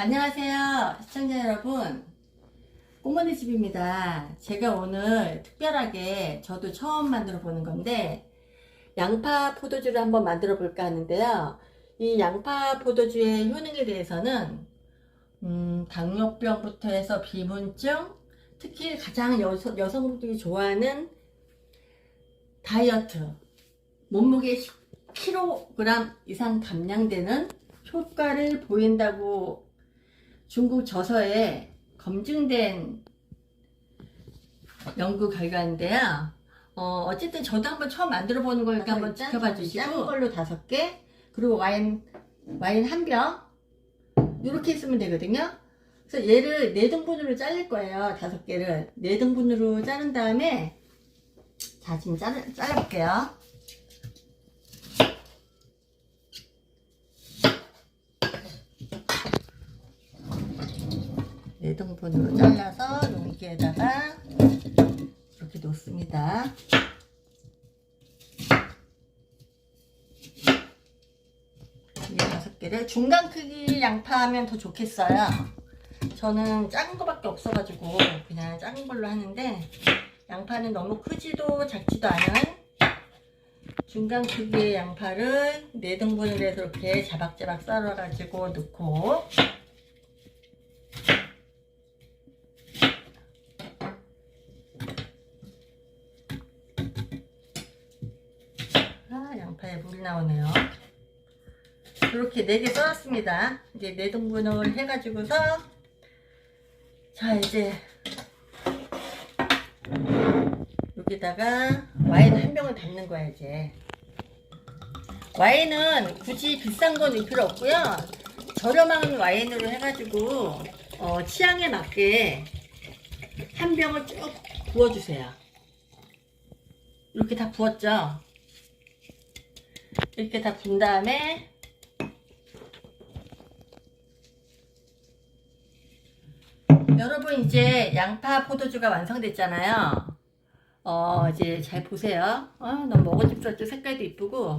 안녕하세요 시청자 여러분. 꼬머니 집입니다. 제가 오늘 특별하게 저도 처음 만들어 보는 건데 양파 포도주를 한번 만들어 볼까 하는데요. 이 양파 포도주의 효능에 대해서는 음, 당뇨병부터 해서 비문증 특히 가장 여성, 여성분들이 좋아하는 다이어트 몸무게 10kg 이상 감량되는 효과를 보인다고 중국 저서에 검증된 연구 결과인데요. 어, 어쨌든 저도 한번 처음 만들어 보는 거니까 한번 지켜봐 주시고 작은 걸로 다섯 개 그리고 와인 와인 한 병 이렇게 있으면 되거든요. 그래서 얘를 네 등분으로 자를 거예요. 다섯 개를 네 등분으로 자른 다음에 자 지금 잘 잘라볼게요. 네 등분으로 잘라서 용기에다가 이렇게 놓습니다. 이 다섯 개를 중간 크기 양파하면 더 좋겠어요. 저는 작은 거밖에 없어가지고 그냥 작은 걸로 하는데 양파는 너무 크지도 작지도 않은 중간 크기의 양파를 네 등분을 해서 이렇게 자박자박 썰어가지고 넣고 아, 양파에 물이 나오네요. 이렇게 네개 썰었습니다. 이제 네 등분을 해가지고서 자 이제 여기다가 와인 한 병을 담는 거야 이제. 와인은 굳이 비싼 건 필요 없고요. 저렴한 와인으로 해가지고 어, 취향에 맞게 한 병을 쭉 부어주세요. 이렇게 다 부었죠? 이렇게 다 분 다음에 여러분 이제 양파 포도주가 완성됐잖아요. 어 이제 잘 보세요. 어, 너무 먹어집스럽죠. 색깔도 이쁘고.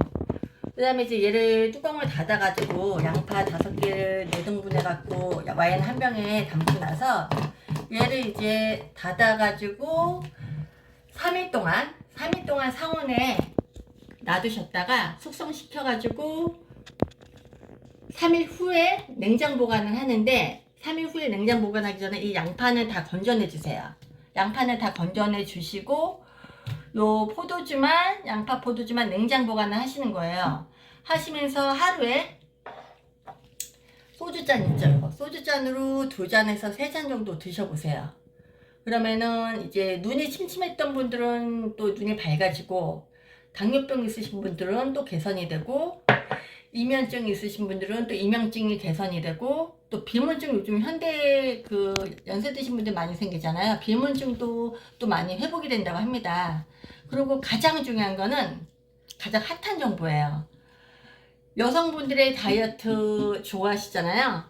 그 다음에 이제 얘를 뚜껑을 닫아가지고 양파 다섯 개를 네 등분 해갖고 와인 한 병에 담고 나서 얘를 이제 닫아가지고 3일 동안 3일 동안 상온에 놔두셨다가 숙성시켜가지고 3일 후에 냉장 보관을 하는데 3일 후에 냉장 보관하기 전에 이 양파는 다 건져내 주세요. 양파는 다 건져내 주시고 요 포도주만 양파 포도주만 냉장 보관을 하시는 거예요. 하시면서 하루에 소주잔 있죠. 이거. 소주잔으로 두 잔에서 세 잔 정도 드셔보세요. 그러면은 이제 눈이 침침했던 분들은 또 눈이 밝아지고 당뇨병 있으신 분들은 또 개선이 되고 이면증 있으신 분들은 또 이명증이 개선이 되고 또 비문증 요즘 현대 그 연세 드신 분들 많이 생기잖아요. 비문증도 또 많이 회복이 된다고 합니다. 그리고 가장 중요한 거는 가장 핫한 정보예요. 여성분들의 다이어트 좋아하시잖아요.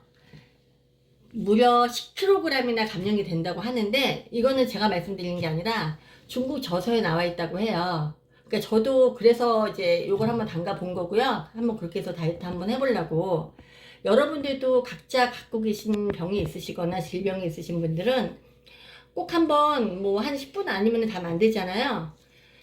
무려 10kg이나 감량이 된다고 하는데 이거는 제가 말씀드리는 게 아니라 중국 저서에 나와 있다고 해요. 그러니까 저도 그래서 이제 요걸 한번 담가 본 거고요. 한번 그렇게 해서 다이어트 한번 해보려고. 여러분들도 각자 갖고 계신 병이 있으시거나 질병이 있으신 분들은 꼭 한번 뭐 한 10분 아니면 다 만들잖아요.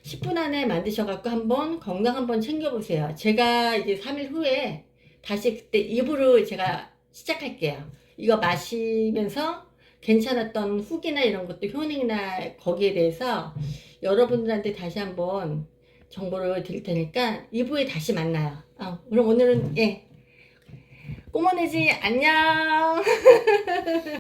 10분 안에 만드셔갖고 한번 건강 한번 챙겨보세요. 제가 이제 3일 후에 다시 그때 입으로 제가 시작할게요. 이거 마시면서 괜찮았던 후기나 이런 것도 효능이나 거기에 대해서 여러분들한테 다시 한번 정보를 드릴 테니까 2부에 다시 만나요. 어, 그럼 오늘은 예 꼬모네지 안녕.